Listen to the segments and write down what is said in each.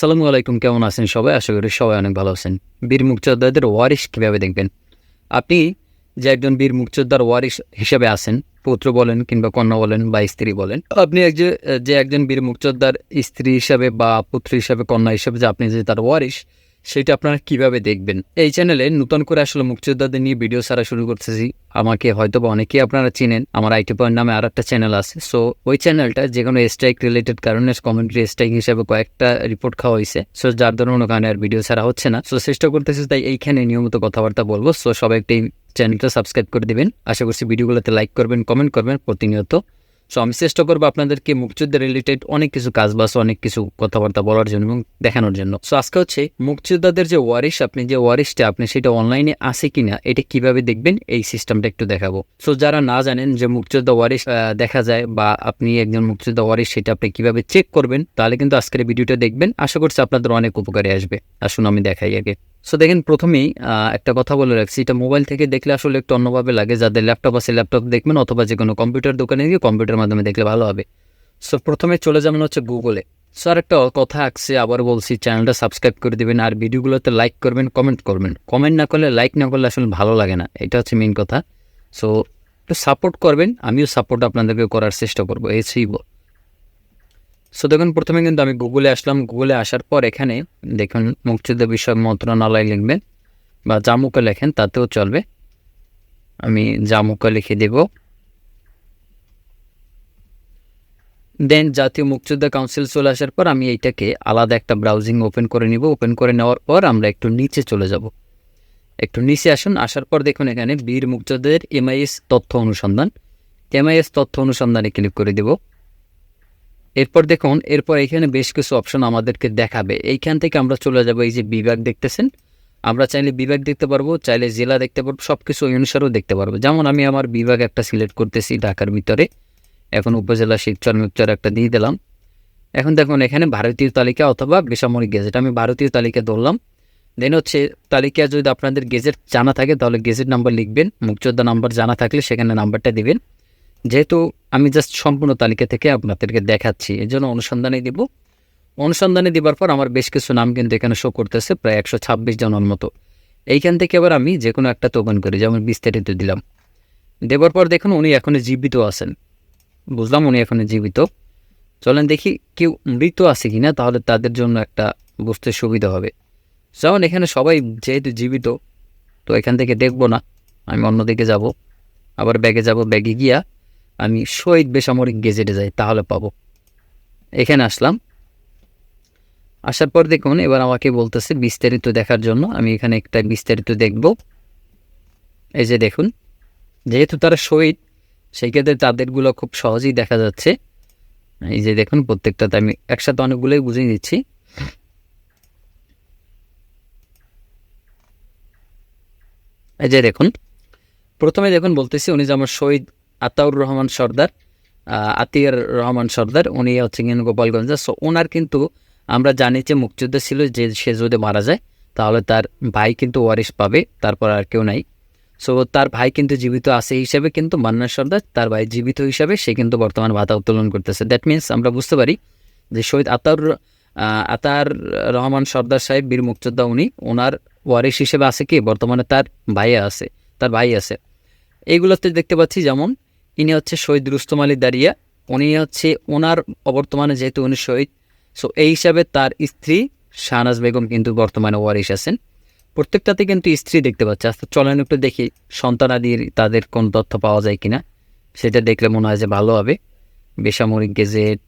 আসসালামু আলাইকুম, কেমন আছেন সবাই? আশা করি সবাই অনেক ভালো আছেন। বীর মুক্তিযোদ্ধাদের ওয়ারিশ কীভাবে দেখবেন? আপনি যে একজন বীর মুক্তিযোদ্ধার ওয়ারিশ হিসেবে আছেন, পুত্র বলেন কিংবা কন্যা বলেন বা স্ত্রী বলেন, আপনি একজন যে একজন বীর মুক্তিযোদ্ধার স্ত্রী হিসাবে বা পুত্র হিসাবে, কন্যা হিসাবে যে আপনি যে তার ওয়ারিশ সেটা আপনারা কীভাবে দেখবেন? এই চ্যানেলে নতুন করে আসলে মুক্তিযোদ্ধাদের নিয়ে ভিডিও ছাড়া শুরু করতেছি। আমাকে হয়তো বা অনেকেই আপনারা চিনেন। আমার আইটি পয়েন্ট নামে আর একটা চ্যানেল আছে। সো ওই চ্যানেলটা যে কোনো স্ট্রাইক রিলেটেড কারণে কমেন্ট্রি স্ট্রাইক হিসেবে কয়েকটা রিপোর্ট খাওয়া হয়েছে সো যার ধরুন ওখানে আর ভিডিও ছাড়া হচ্ছে না। সো চেষ্টা করতেছি তাই এইখানে নিয়মিত কথাবার্তা বলব। সো সবাই একটি চ্যানেলটা সাবস্ক্রাইব করে দেবেন। আশা করছি ভিডিওগুলোতে লাইক করবেন কমেন্ট করবেন। প্রতিনিয়ত সো আমি চেষ্টা করব আপনাদেরকে মুক্তিযুদ্ধ রিলেটেড অনেক কিছু কাজ বাস অনেক কিছু কথাবার্তা বলার জন্য এবং দেখানোর জন্য। সো আজকে হচ্ছে মুক্তিযোদ্ধাদের যে ওয়ারিশ, আপনি যে ওয়ারিশটা, আপনি সেটা অনলাইনে আছে কিনা, এটা কীভাবে দেখবেন, এই সিস্টেমটা একটু দেখাবো। সো যারা না জানেন যে মুক্তিযোদ্ধা ওয়ারিশ দেখা যায় বা আপনি একজন মুক্তিযোদ্ধা ওয়ারিশ, সেটা আপনি কীভাবে চেক করবেন, তাহলে কিন্তু আজকের ভিডিওটা দেখবেন। আশা করছি আপনাদের অনেক উপকারে আসবে। আসুন আমি দেখাই আগে। সো দেখেন প্রথমেই একটা কথা বলে রাখছি। এটা মোবাইল থেকে দেখলে আসলে একটু অন্যভাবে লাগে। যাদের ল্যাপটপ আছে, ল্যাপটপ দেখবেন অথবা যে কোনো কম্পিউটার দোকানে গিয়ে কম্পিউটার মাধ্যমে দেখলে ভালো হবে। সো প্রথমে চলে যাবেন হচ্ছে গুগলে সো আর একটা কথা আসছে আবার বলছি, চ্যানেলটা সাবস্ক্রাইব করে দিবেন আর ভিডিওগুলোতে লাইক করবেন, কমেন্ট করবেন। কমেন্ট না করলে, লাইক না করলে আসলে ভালো লাগে না। এটা হচ্ছে মেন কথা। সো একটু সাপোর্ট করবেন, আমিও সাপোর্ট আপনাদেরকে করার চেষ্টা করব। এই ছিল সো দেখুন, প্রথমে কিন্তু আমি গুগলে আসলাম। গুগলে আসার পর এখানে দেখুন, মুক্তিযুদ্ধ বিষয়ক মন্ত্রণালয় লিখবেন বা জামুকা লেখেন, তাতেও চলবে। আমি জামুকা লিখে দেব। দেন জাতীয় মুক্তিযোদ্ধা কাউন্সিল চলে আসার পর আমি এইটাকে আলাদা একটা ব্রাউজিং ওপেন করে নিব। ওপেন করে নেওয়ার পর আমরা একটু নিচে চলে যাব। একটু নিচে আসুন। আসার পর দেখুন এখানে বীর মুক্তিযোদ্ধাদের এমআইএস তথ্য অনুসন্ধান। এমআইএস তথ্য অনুসন্ধানে ক্লিক করে দেব। এরপর দেখুন, এরপর এখানে বেশ কিছু অপশন আমাদেরকে দেখাবে। এইখান থেকে আমরা চলে যাব, এই যে বিভাগ দেখতেছেন? আমরা চাইলে বিভাগ দেখতে পারব, চাইলে জেলা দেখতে পারব সব কিছু ওই অনুসারেও দেখতে পারব। যেমন আমি আমার বিভাগ একটা সিলেক্ট করতেছি ঢাকার ভিতরে। এখন উপজেলা শিবচর মিকচর একটা দিয়ে দিলাম। এখন দেখুন, এখানে ভারতীয় তালিকা অথবা বেসামরিক গেজেট আমি ভারতীয় তালিকা ধরলাম। দেন হচ্ছে, তালিকা যদি আপনাদের গেজেট জানা থাকে, তাহলে গেজেট নাম্বার লিখবেন। মুক্তিযোদ্ধা নাম্বার জানা থাকলে সেখানে নাম্বারটা দিবেন। যেহেতু আমি জাস্ট সম্পূর্ণ তালিকা থেকে আপনাদেরকে দেখাচ্ছি এই জন্য অনুসন্ধানে দিব। অনুসন্ধানে দেওয়ার পর আমার বেশ কিছু নাম কিন্তু এখানে শো করতেছে, প্রায় একশো ছাব্বিশ জনের মতো। এইখান থেকে আবার আমি যে কোনো একটা টোকন করি, যেমন বিস্তারিত দিলাম। দেওয়ার পর দেখুন উনি এখনও জীবিত আছেন। বুঝলাম উনি এখনও জীবিত। চলেন দেখি কেউ মৃত আছে কি না তাহলে তাদের জন্য একটা বুঝতে সুবিধা হবে। যেমন এখানে সবাই যেহেতু জীবিত, তো এখান থেকে দেখব না, আমি অন্যদিকে যাব। আবার ব্যাগে যাব, ব্যাগে গিয়া আমি শহীদ বেসামরিক গেজেটে যাই, তাহলে পাবো। এখানে আসলাম। আসার পর দেখুন, এবার আমাকে বলতেছে বিস্তারিত দেখার জন্য। আমি এখানে একটা বিস্তারিত দেখব। এই যে দেখুন, যেহেতু তারা শহীদ সেই ক্ষেত্রে তাদেরগুলো খুব সহজেই দেখা যাচ্ছে। এই যে দেখুন প্রত্যেকটাতে আমি একসাথে অনেকগুলোই বুঝিয়ে দিচ্ছি। এই যে দেখুন, প্রথমে দেখুন বলতেছি উনি যে আমার শহীদ আতাউর রহমান সর্দার আতিয়ার রহমান সর্দার, উনি হচ্ছে কিন্তু গোপালগঞ্জে। সো ওনার কিন্তু আমরা জানি যে মুক্তিযুদ্ধ ছিল যে সে যদি মারা যায়, তাহলে তার ভাই কিন্তু ওয়ারিশ পাবে, তারপর আর কেউ নাই। সো তার ভাই কিন্তু জীবিত আছে হিসেবে কিন্তু মান্নান সর্দার, তার ভাই জীবিত হিসাবে সে কিন্তু বর্তমান ভাতা উত্তোলন করতেছে। দ্যাট মিন্স আমরা বুঝতে পারি যে শহীদ আতাউর আতার রহমান সর্দার সাহেব, বীর মুক্তিযোদ্ধা উনি ওনার ওয়ারিশ হিসেবে আছে কি? বর্তমানে তার ভাইয়া আছে, তার ভাই আছে। এইগুলোতে দেখতে পাচ্ছি যেমন ইনি হচ্ছে শহীদ রুস্তম আলী দাঁড়িয়া উনি হচ্ছে ওনার অবর্তমানে যেহেতু উনি শহীদ সো এই হিসাবে তার স্ত্রী শাহনাজ বেগম কিন্তু বর্তমানে ওয়ারিশ আছেন। প্রত্যেকটাতে কিন্তু স্ত্রী দেখতে পাচ্ছে। আস্তে চলেন একটু দেখি সন্তানাদির তাদের কোন তথ্য পাওয়া যায় কিনা। সেটা দেখলে মনে হয় যে ভালো হবে। বেসামরিক গেজেট,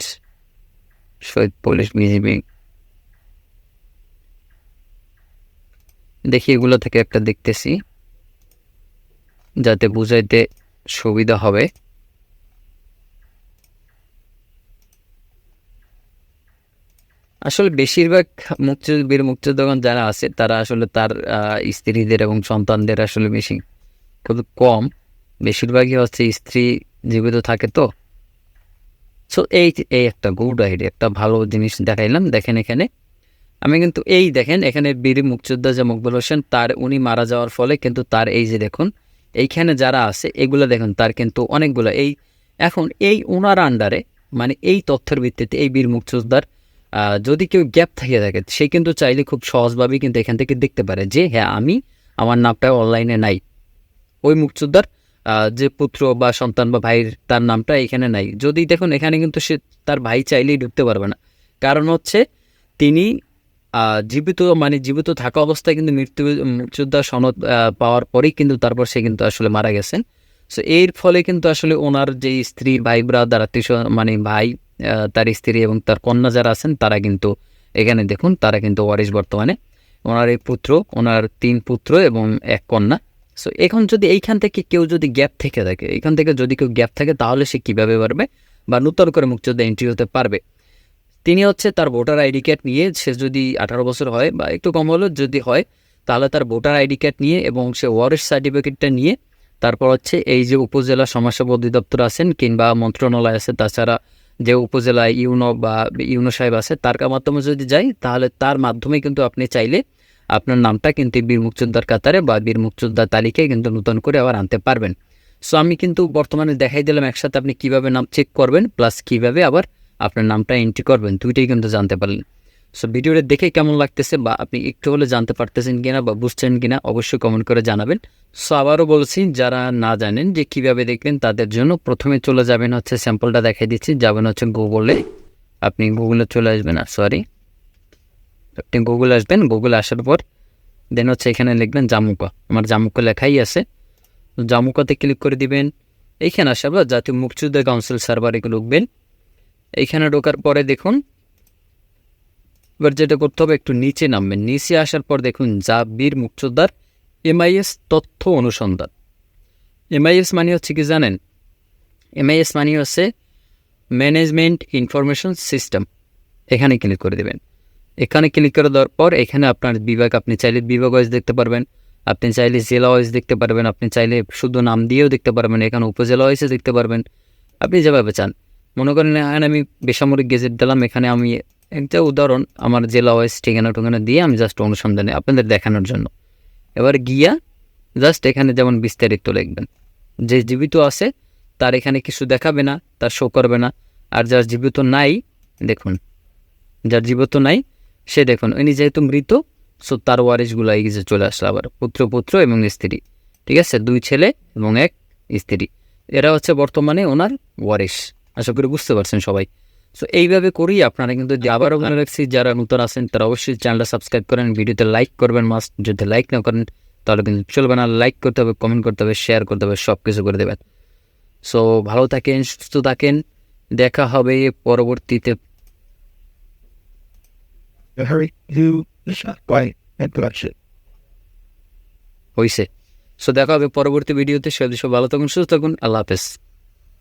শহীদ পুলিশ বিজিবি। দেখি, এগুলো থেকে একটা দেখতেছি, যাতে বুঝাইতে সুবিধা হবে। আসলে বেশিরভাগ মুক্তিযুদ্ধ বীর মুক্তিযোদ্ধাগণ যারা আছে, তারা আসলে তার স্ত্রীদের এবং সন্তানদের আসলে বেশি খুব কম। বেশিরভাগই হচ্ছে স্ত্রী জীবিত থাকে তো। সো এই এই একটা গুড আইডিয়া একটা ভালো জিনিস দেখাইলাম, দেখেন এখানে। আমি কিন্তু এই দেখেন, এখানে বীর মুক্তিযোদ্ধা যে মকবুল হোসেন, তার উনি মারা যাওয়ার ফলে কিন্তু তার এই যে দেখুন, এইখানে যারা আছে, এগুলো দেখুন, তার কিন্তু অনেকগুলো, এই, এখন এই ওনার আন্ডারে মানে এই তথ্যের ভিত্তিতে এই বীর মুক্তিযোদ্ধার যদি কেউ গ্যাপ থেকে থাকে, সে কিন্তু চাইলে খুব সহজভাবেই কিন্তু এখান থেকে দেখতে পারে যে হ্যাঁ আমি আমার নামটা অনলাইনে নাই। ওই মুক্তিযোদ্ধার যে পুত্র বা সন্তান বা ভাইয়ের তার নামটা এখানে নাই। যদি দেখুন, এখানে কিন্তু সে তার ভাই চাইলেই ঢুকতে পারবে না। কারণ হচ্ছে, তিনি জীবিত মানে জীবিত থাকা অবস্থায় কিন্তু মৃত্যু মুক্তিযোদ্ধা সনদ পাওয়ার পরেই কিন্তু তারপর সে কিন্তু আসলে মারা গেছেন। সো এর ফলে কিন্তু আসলে ওনার যে স্ত্রী, ভাই ব্রাদার আত্মীয় মানে ভাই তার স্ত্রী এবং তার কন্যা যারা আছেন, তারা কিন্তু এখানে দেখুন, তারা কিন্তু ওয়ারিশ বর্তমানে। ওনার এই পুত্র, ওনার তিন পুত্র এবং এক কন্যা। সো এখন যদি এইখান থেকে কেউ যদি গ্যাপ থেকে থাকে এখান থেকে যদি কেউ গ্যাপ থাকে, তাহলে সে কীভাবে পারবে বা নূতন করে মুক্তিযোদ্ধা এন্ট্রি হতে পারবে। তিনি হচ্ছে তার ভোটার আইডি কার্ড নিয়ে, সে যদি আঠারো বছর হয় বা একটু কম হলেও যদি হয়, তাহলে তার ভোটার আইডি কার্ড নিয়ে এবং সে ওয়ারিশ সার্টিফিকেটটা নিয়ে, তারপর হচ্ছে এই যে উপজেলা সমাজসেবা অধিদপ্তর আছেন কিংবা মন্ত্রণালয় আছে, তাছাড়া যে উপজেলায় ইউনো বা ইউনো সাহেব আছে, তার মাধ্যমে যদি যাই, তাহলে তার মাধ্যমে কিন্তু আপনি চাইলে আপনার নামটা কিন্তু বীর মুক্তিযোদ্ধার কাতারে বা বীর মুক্তিযোদ্ধার তালিকায় কিন্তু নতুন করে আবার আনতে পারবেন। সো আমি কিন্তু বর্তমানে দেখাই দিলাম একসাথে আপনি কীভাবে নাম চেক করবেন প্লাস কীভাবে আবার আপনার নামটা এন্ট্রি করবেন, দুইটাই কিন্তু জানতে পারলেন। সো ভিডিওটা দেখে কেমন লাগতেছে বা আপনি একটু হলে জানতে পারতেছেন কিনা বা বুঝছেন কিনা অবশ্যই কমেন্ট করে জানাবেন। সো আবারও বলছি, যারা না জানেন যে কীভাবে দেখবেন তাদের জন্য প্রথমে চলে যাবেন হচ্ছে স্যাম্পলটা দেখাই দিচ্ছি। যাবেন হচ্ছে গুগলে আপনি গুগলে চলে আসবেন আর সরি আপনি গুগলে আসবেন গুগলে আসার পর দেন হচ্ছে এখানে লিখবেন জামুকা আমার জামুকা লেখাই আছে। জামুকাতে ক্লিক করে দিবেন। এইখানে আসার পর জাতীয় মুক্তিযুদ্ধ কাউন্সিল সার্ভারে ঢুকবেন এইখানে ঢোকার পরে দেখুন এবার যেটা করতে হবে, একটু নিচে নামবেন। নিচে আসার পর দেখুন যা বীর মুক্তিযোদ্ধার এমআইএস তথ্য অনুসন্ধান। এমআইএস মানে হচ্ছে কি জানেন? এমআইএস মানে হচ্ছে ম্যানেজমেন্ট ইনফরমেশন সিস্টেম। এখানে ক্লিক করে দেবেন। এখানে ক্লিক করে দেওয়ার পর এখানে আপনার বিভাগ, আপনি চাইলে বিভাগ ওয়াইজ দেখতে পারবেন, আপনি চাইলে জেলা ওয়াইজ দেখতে পারবেন, আপনি চাইলে শুধু নাম দিয়েও দেখতে পারবেন, এখানে উপজেলা ওয়াইজে দেখতে পারবেন। আপনি যেভাবে চান। মনে করেন এখানে আমি বেসামরিক গেজেট দিলাম, এখানে আমি একটা উদাহরণ আমার জেলা ওয়াইজ ঠিকানা টুকানা দিয়ে আমি জাস্ট অনুসন্ধানে আপনাদের দেখানোর জন্য। এবার গিয়া জাস্ট এখানে যেমন বিস্তারিত লিখবেন। যে জীবিত আছে, তার এখানে কিছু দেখাবে না, তার শো করবে না। আর যার জীবিত নাই, দেখুন, যার জীবিত নাই, সে দেখুন ইনি যেহেতু মৃত সো তার ওয়ারিশগুলো এই যে চলে আসলো আবার, পুত্র পুত্র এবং স্ত্রী। ঠিক আছে? দুই ছেলে এবং এক স্ত্রী। এরা হচ্ছে বর্তমানে ওনার ওয়ারিশ। আশা করি বুঝতে পারছেন সবাই। সো এইভাবে করেই আপনারা কিন্তু আবারও মনে রাখছি যারা নতুন আছেন তারা অবশ্যই চ্যানেলটা সাবস্ক্রাইব করেন ভিডিওতে লাইক করবেন মাস্ট যদি লাইক না করেন তাহলে কিন্তু চলবে না। লাইক করতে হবে কমেন্ট করতে হবে শেয়ার করতে হবে সব কিছু করে দেবেন। সো ভালো থাকেন সুস্থ থাকেন। দেখা হবে পরবর্তীতে. হয়েছে সো দেখা হবে পরবর্তী ভিডিওতে সে ভালো থাকুন সুস্থ থাকুন। আল্লাহ হাফেজ।